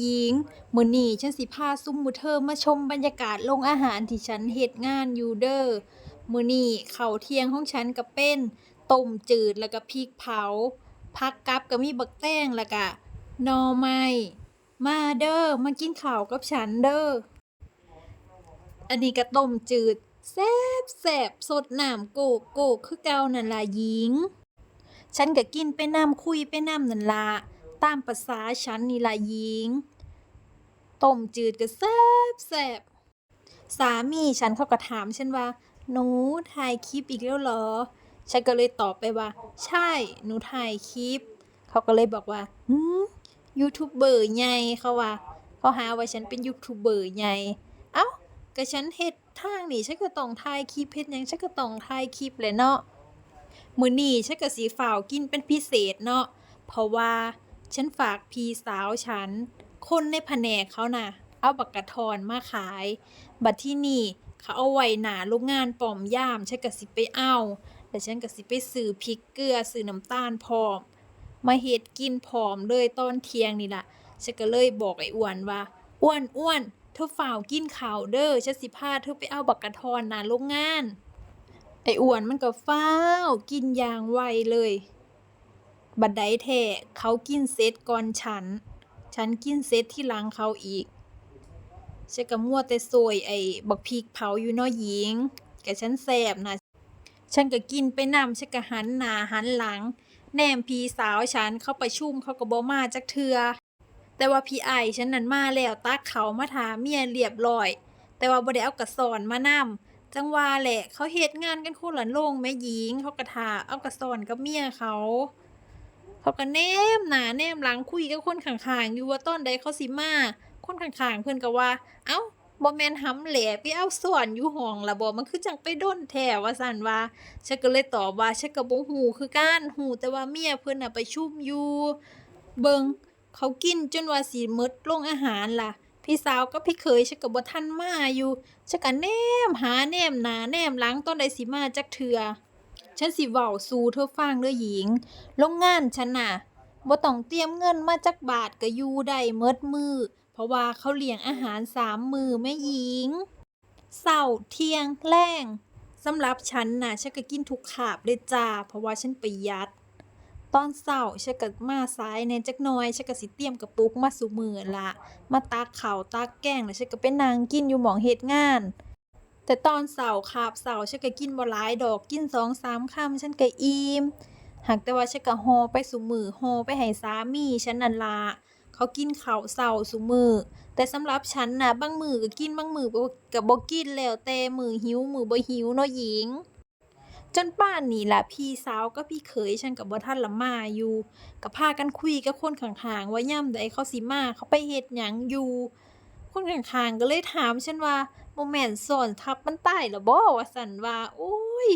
หญิงมื้อนี้ฉันสิพาซุมหมู่เธอมาชมบรรยากาศโรงอาหารที่ฉันเฮ็ดงานอยู่เด้อ มื้อนี้ข้าวเที่ยงของฉันก็เป็นต้มจืดแล้วก็พริกเผา ผักกับก็มีบักแตงแล้วก็หน่อไม้ มาเด้อ มากินข้าวกับฉันเด้อ อันนี้ก็ต้มจืดแซ่บแซ่บสดน้ำโกกโกกคือเก่านั่นล่ะหญิง ฉันก็กินไปน้ำคุยไปน้ำนั่นล่ะ ตามภาษาฉันนี่ล่ะหญิง ต้มจืดก็แซ่บแซ่บสามีฉันเขาก็ถามฉันว่า หนูถ่ายคลิปอีกแล้วเหรอ ฉันก็เลยตอบไปว่า ใช่ หนูถ่ายคลิป เขาก็เลยบอกว่าหืมยูทูบเบอร์ใหญ่เขาว่า เขาหาว่าฉันเป็นยูทูบเบอร์ใหญ่ เอ้าก็ฉันเฮ็ดทางนี่ฉันก็ต้องถ่ายคลิปเฮ็ดหยังฉันก็ต้องถ่ายคลิปแหละเนาะมื้อนี้ฉันก็สิฝ้าวกินเป็นพิเศษเนาะ เพราะว่า ฉันฝากพี่สาวฉัน คนในแผนกเขาน่ะ เอาบักกะทอนมาขาย บัดที่นี่เขาเอาไว้หนาโรงงานปอมยาม ฉันก็สิไปเอาแล้วฉันก็สิไปซื้อพริกเกลือซื้อน้ำตาลพร้อม มาเฮ็ดกินพร้อมเลยตอนเที่ยงนี่ล่ะ ฉันก็เลยบอกไอ้อ้วนว่า อ้วนอ้วนเธอฝ้าวกินข้าวเด้อฉันสิพาเธอไปเอาบักกะทอนหนาโรงงาน ไอ้อ้วนมันก็ฟ้าวกินอย่างไวเลย บัดใดแท้เขากินเสร็จก่อนฉัน ฉันกินเสร็จที่หลังเขาอีก ฉันก็มัวแต่โซยไอ้บักพริกเผาอยู่เนาะหญิงแกฉันแซ่บนะฉันก็กินไปนำฉันก็หันหน้าหันหลัง แนมพี่สาวฉันเข้าประชุมเขาก็บ่มาจักเทือแต่ว่าพี่ไอฉันนั่นมาแล้วตักเขามาถามเมียเรียบร้อย แต่ว่าบ่ได้เอากระสอนมานำจังว่าแหละเขาเฮ็ดงานกันคนละโรงแม่หญิงเขาก็ท่าเอากระสอนกับเมียเขา เขาก็แนมหนาแนมหลังคุยกับคนข้างๆอยู่ว่าตอนใดเขาสิมา คนข้างๆเพิ่อนก็ว่า เอ้าบ่แมนห้ำแหละไปเอาสอนอยู่ห้องล่ะบ่มันคือจังไปด้นแท้ว่าซั่นว่าฉันก็เลยตอบว่าฉันก็บ่ฮู้คือกันฮู้แต่ว่าเมียเพิ่อนน่ะปชุ่มอยู่เบิงเขากินจนว่าสิหมดโรงอาหารล่ะ พี่สาวกับพี่เขยฉันก็บ่ทันมาอยู่ฉันก็แนมหาแนมหนาแนมหลังตอนใดสิมาจักเทื่อ ฉันสิเว้าสู่เธอฟังเด้อหญิง โรงงานฉันน่ะบ่ต้องเตรียมเงินมาจักบาทก็อยู่ได้เมิดมือ เพราะว่าเขาเลี้ยงอาหารสามมือแม่หญิงเช้าเที่ยงแลงสำหรับฉันน่ะฉันก็กินทุกคาบเลยจ้า เพราะว่าฉันประหยัด ตอนเช้าฉันก็มาสายแหน่จักหน่อยฉันก็สิเตรียมกระปุกมาซุมือละ มาตักข้าวตักแกงแล้วฉันก็ไปนั่งกินอยู่หม้องเฮ็ดงาน แต่ตอนเช้าคาบเช้าฉันก็กินบ่หลายดอกกิน2-3คำฉันก็อิ่ม หากแต่ว่าฉันก็ห่อไปซุมื้อห่อไปให้สามีฉันนั่นล่ะ เขากินข้าวเช้าซุมื้อ แต่สำหรับฉันน่ะ บางมื้อก็กินบางมื้อบ่ก็บ่กินแล้วแต่มื้อหิวมื้อบ่หิวเนาะหญิงจนป่านนี้ล่ะพี่สาวกับพี่เขยฉันก็บ่ทันละมาอยู่ก็พากันคุยกับคนข้างๆว่ายามใดเขาสิมาเขาไปเฮ็ดหยังอยู่ คนข้างๆก็เลยถามฉันว่าบ่แมนซ้อนทับมันตายแล้วบ่ว่าซั่นว่าโอ๊ย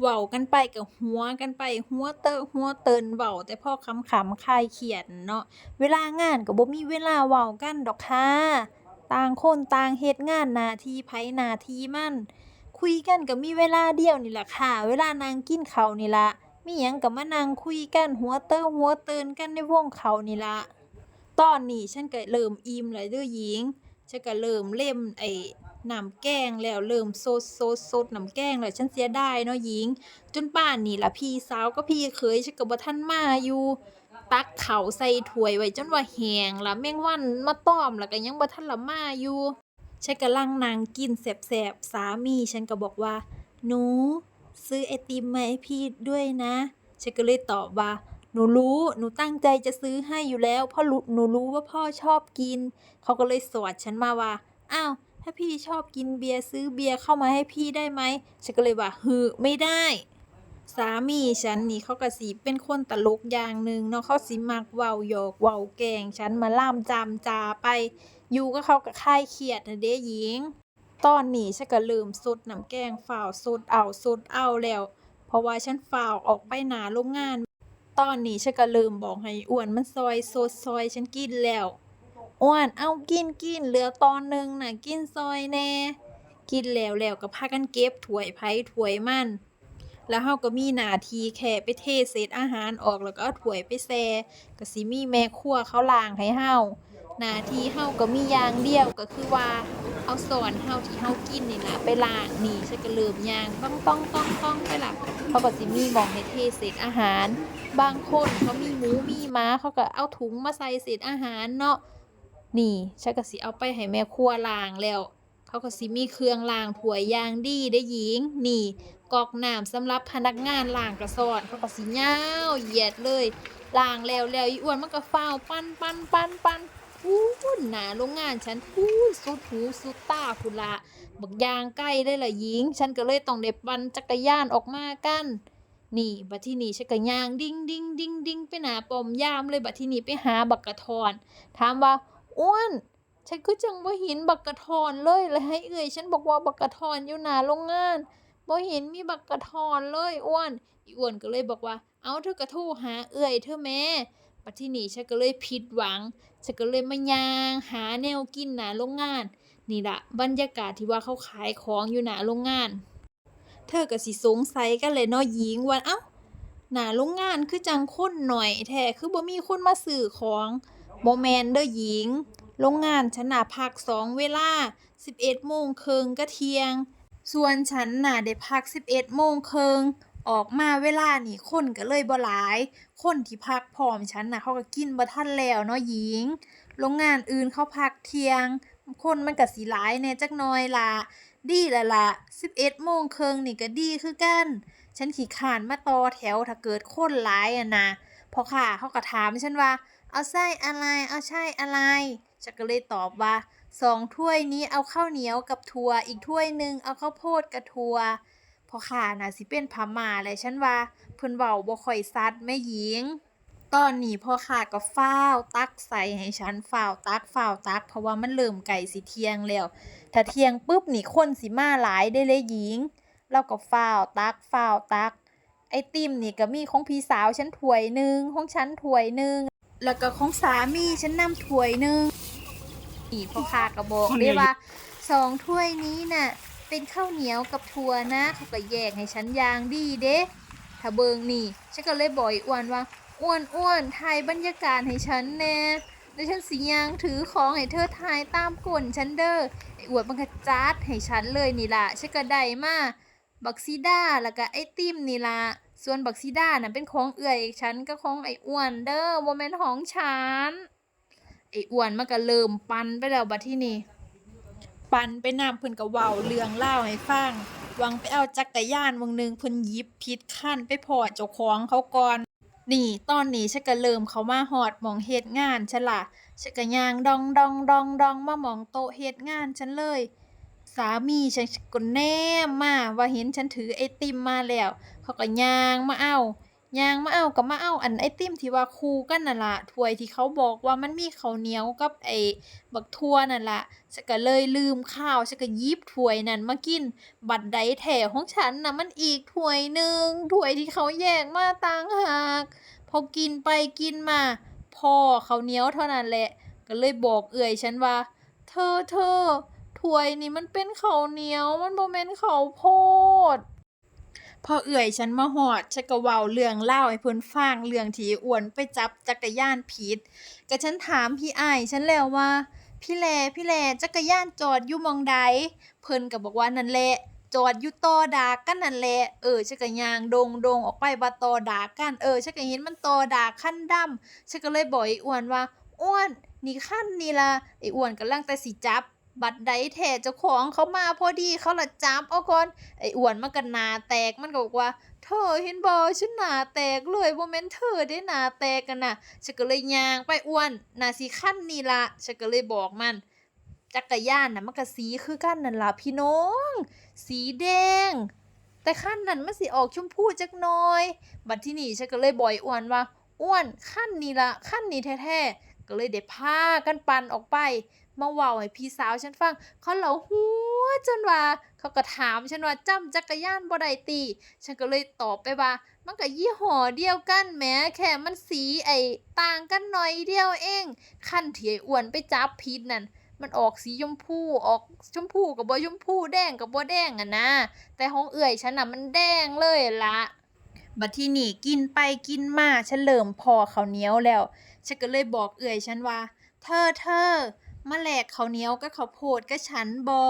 เว้ากันไปก็หัวกันไปหัวเตอหัวเตินเว้าแต่พ่อคำขำคายเครียดเนาะเวลางานก็บ่มีเวลาเว้ากันดอกค่ะต่างคนต่างเฮ็ดงานหน้าที่ไผหน้าที่มัน คุยกันก็มีเวลาเดียวนี่ล่ะค่ะ เวลานั่งกินข้าวนี่ล่ะมีหยังก็มานั่งคุยกันหัวเตอหัวเตินกันในวงเขานี่ล่ะ ตอนนี้ฉันก็เริ่มอิ่มแล้วเด้อหญิง ฉันก็เริ่มเล่มไอ้น้ำแกงแล้วเริ่มซดซดซดน้ำแกงแล้วฉันเสียดายเนาะหญิง จนป่านนี้ล่ะพี่สาวกับพี่เขยฉันก็บ่ทันมาอยู่ ตักข้าวใส่ถ้วยไว้จนว่าแห้งละแมงวันมาต้อมแล้วก็ยังบ่ทันละมาอยู่ฉันกำลังนั่งกินแสบๆสามีฉันก็บอกว่า หนู ซื้อไอติมมาให้พี่ด้วยนะฉันก็เลยตอบว่า หนูรู้หนูตั้งใจจะซื้อให้อยู่แล้วเพราะรู้หนูรู้ว่าพ่อชอบกิน เขาก็เลยสวดฉันมาว่าอ้าวถ้าพี่ชอบกินเบียร์ซื้อเบียร์เข้ามาให้พี่ได้ไหมฉันก็เลยว่าฮือไม่ได้ สามีฉันนี่เขาก็สิเป็นคนตลกอย่างหนึ่งเนาะเขาสิมักเว้าหยอกเว้าแกงฉันมาล่ามจามจาไป อยู่กับเขาก็คลายเครียดน่ะเด้หญิงตอนนี้ฉันก็เริ่มซดน้ำแกงฝ่าวซดเอาซดเอาแล้ว เพราะว่าฉันฝ่าวออกไปหนาโรงงาน ตอนนี้ฉันก็เริ่มบอกให้อ้วนมันซอยซดซอยฉันกินแล้ว อ้วนเอากินกินเหลือตอนหนึ่งน่ะกินซอยแน่ กินแล้วแล้วก็พากันเก็บถ้วยไผ่ถ้วยมัน แล้วเฮาก็มีหน้าที่แค่ไปเทเศษอาหารออกแล้วก็เอาถ้วยไปแซ่ก็สิมีแม่ครัวเขาล้างให้เฮา หน้าที่เฮาก็มีอย่างเดียวก็คือว่าเอาสอนเฮาที่เฮากินนี่ล่ะไปล้างนี่ฉันก็เริ่มย่างต้องต้องต้องต้องไปล่ะเขาก็สิมีหม้องให้เทเศษอาหาร บางคนเขามีหมูมีม้าเขาก็เอาถุงมาใส่เศษอาหารเนาะนี่ฉันก็สิเอาไปให้แม่ครัวล้างแล้ว เขาก็สิมีเครื่องล้างถ้วยอย่างดีได้หญิง นี่กอกน้ำสำหรับพนักงานล้างกระสอนเขาก็สิยาวเหยียดเลยล้างแล้วแล้วอีอ้วนมันก็ฟ้าปั้นปั้นปั้นปั้น พูนหนาโรงงานฉันพูนสุดหูสุดตาพุนละบักยางใกล้ได้ละหญิง ฉันก็เลยต้องเด็บปั่นจักรยานออกมากัน นี่บัดที่นี่ฉันก็ย่างดิ้งดิ้งดิ้งดิ้งไปหนาปอมยามเลยบัดที่นี่ไปหาบักกระทอนถามว่าอ้วนฉันก็จังบ่เห็นบักกะทอนเลยแล้วให้เอ่ยฉันบอกว่าบักกะทอนอยู่หนาโรงงานบ่เห็นมีบักกะทอนเลยอ้วนอีอ้วนก็เลยบอกว่า เอาเธอกระโทรหาเอ่ยเธอแม่บัดที่นี่ฉันก็เลยผิดหวัง ฉันก็เลยมาย่างหาแนวกินหนาโรงงาน นี่ละบรรยากาศที่ว่าเขาขายของอยู่หนาโรงงาน เธอก็สิสงสัยกันเลยเนาะหญิงว่าเอ้าหนาโรงงานคือจังคนหน่อย แท้คือบ่มีคนมาซื้อของบ่แมนเด้อหญิงโรงงานฉันน่ะพักสองเวลา 11โมงเครึ่งก็เที่ยง ส่วนฉันน่ะได้พัก 11โมงเครึ่ง ออกมาเวลานี่คนก็เลยบ่หลาย คนที่พักพร้อมฉันน่ะเขาก็กินบ่ทันแล้วเนาะหญิง โรงงานอื่นเขาพักเที่ยง คนมันก็สิหลายแน่จักหน่อยละดีล้วล่ะ11โมงเครึ่งนี่ก็ดีคือกัน ฉันขี้คร้านมาต่อแถวถ้าเกิดคนหลายอะนะพอค่ะเขาก็ถามฉันว่า เอาไส้อะไร เอาไส้อะไร ฉันก็เลยตอบว่าสองถ้วยนี้เอาข้าวเหนียวกับถั่ว อีกถ้วยหนึ่งเอาข้าวโพดกับถั่ว พอค่ะน่ะสิเป็นพม่าเลยฉันว่าเพิ่นเว้าบ่ค่อยซัดแม่หญิง ตอนนี้พ่อค่ะก็ฟ้าวตักใส่ให้ฉันฟ้าวตักฟ้าวตัก เพราะว่ามันเริ่มใกล้สิเที่ยงแล้ว ถ้าเที่ยงปุ๊บนี่คนสิมาหลายได้เลยหญิงเราก็ฟ้าวตักฟ้าวตัก ไอติมนี่ก็มีของพี่สาวฉันถ้วยหนึ่งของฉันถ้วยหนึ่งแล้วก็ของสามีฉันนำถ้วยหนึ่งนี่พ่อค้าก็บอกเลยว่าสองถ้วยนี้น่ะ เป็นข้าวเหนียวกับถั่วนะ เขาก็แยกให้ฉันอย่างดีเด้ถ้าเบิงนี่ ฉันก็เลยบอกอีอ้วนว่าอ้วนอ้วนถ่ายบรรยากาศให้ฉันแน่แล้วฉันสิยางถือของให้เธอถ่ายตามกลฉันเด้อไอ้อ้วนมันก็จัดให้ฉันเลยนี่ล่ะฉันก็ได้มาบักซีด้าแล้วก็ไอติมนี่ล่ะส่วนบักซีด้าน่ะเป็นของเอื่อยฉันก็ของไอ้อ้วนเด้อบ่แม่นของฉันไอ้อ้วนมันก็เริ่มปันไปแล้วบัดที่นี่ ปันไปนำเพิ่นก็เว้าเรื่องเล่าวให้ฟังหวังไปเอาจักรยานวงหนึ่งเพิ่นหยิบผิดคันไปพอเจ้าของเขาก่อน นี่ตอนนี้ฉันก็เริ่มเขามาฮอดหมองเฮ็ดงานฉันล่ะฉันก็ย่างดองดองดองดองมาหมองโต๊ะเฮ็ดงานฉันเลย สามีฉันก็แนมมาว่าเห็นฉันถือไอติมมาแล้ว เขาก็ย่างมาเอา ยางมาเอาก็มาเอาอันไอติมที่ว่าคู่กันนั่นล่ะถ้วยที่เขาบอกว่ามันมีข้าวเหนียวกับไอ้บักทั่วนั่นล่ะฉันก็เลยลืมข้าวฉันก็ยิบถ้วยนั้นมากิน บัดใดแถของฉันน่ะมันอีกถ้วยหนึ่งถ้วยที่เขาแยกมาต่างหากพอกินไปกินมาพ่อเขาวเหนียวเท่านั้นแหละ ก็เลยบอกเอื่อยฉันว่า เธอเธอถ้วยนี่มันเป็นข้าวเหนียวมันบ่แม่นข้าวโพด พอเอื่อยฉันมาหอดฉันก็เว้าเรื่องเล่าให้เพิ่นฟังเรื่องที่อ้วนไปจับจักรยานผิดก็ฉันถามพี่อ้ายฉันแล้วว่า พี่แลพี่แลจักรยานจอดอยู่หมองใด เพิ่นก็บอกว่านั่นแหละจอดอยู่ต่อดากันนั่นแหละ เออฉันก็ย่างดงดงออกไปบ่ต่อดากัน เออฉันก็เห็นมันต่อดากคันดำฉันก็เลยบอกไอ้อ้วนว่าอ้วนนี่คันนี่ล่ะไอ้อ้วนกำลังแต่สิจับ บัดใดแท้เจ้าของเขามาพอดีเขาละจับเอาก่อนไอ้อ้วนมันก็หนาแตกมันก็บอกว่า เธอเห็นบ่ฉันหนาแตกเลยบ่แม่นเธอได้หนาแตกกันน่ะฉันก็เลยยางไปอ้วนหนาสิคันนี่ละฉันก็เลยบอกมันจักรยานน่ะมันก็สีคือกันนั่นล่ะพี่น้อง สีแดง แต่ขั้นนั้นมันสิออกชมพูจักหน่อย บัดที่นี่ฉันก็เลยบ่อยอ้วนว่าอ้วนขั้นนี้ละขั้นนี้แท้ๆก็เลยได้พากันปั่นออกไป มาเว้าให้พี่สาวฉันฟัง เขาเหลาหัวจนว่า เขาก็ถามฉันว่าจำจักรยานบ่ได้ติฉันก็เลยตอบไปว่า มันก็ยี่ห้อเดียวกันแหมแค่มันสีไอ้ต่างกันหน่อยเดียวเอง ขั้นที่ไอ้อ้วนไปจับผิดนั่นมันออกสีชมพูออกชมพูกับบ่ชมพูแดงกับบ่แดงอะนะ แต่ของเอื่อยฉันน่ะมันแดงเลยละบัดที่นี่กินไปกินมาฉันเริ่มพอข้าวเหนียวแล้ว ฉันก็เลยบอกเอื่อยฉันว่า เธอเธอ มาแหลกเขาเหนียวกับข้าโพดกับฉันบอ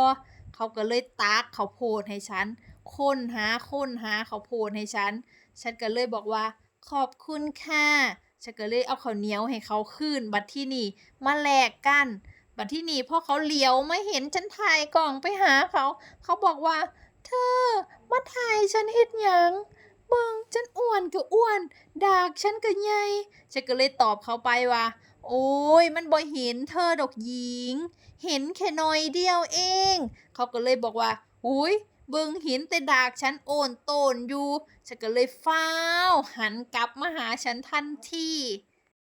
เขาก็เลยตักเขาโพดให้ฉันค้นหาค้นหาข้าโพดให้ฉัน ฉันก็เลยบอกว่า ขอบคุณค่ะฉันก็เลยเอาเขาเหนียวให้เขาคืนบัดที่นี่มาแหลกกันบัดที่นี่พ่อเขาเหลียวไม่เห็นฉันถ่ายกล่องไปหาเขา เขาบอกว่า เธอ มาถ่ายฉันเฮ็ดหยังเบิงฉันอ้วนก็อ้วน ดากฉันก็ใหญ่ฉันก็เลยตอบเขาไปว่า โอ้ยมันบ่เห็นเธอดอกหญิง เห็นแค่หน้อยเดียวเอง เขาก็เลยบอกว่าอุ้ยเบิ่งเห็นแต่ดากฉันโอนโตนอยู่ ฉันก็เลยฟ้าวหันกลับมาหาฉันทันที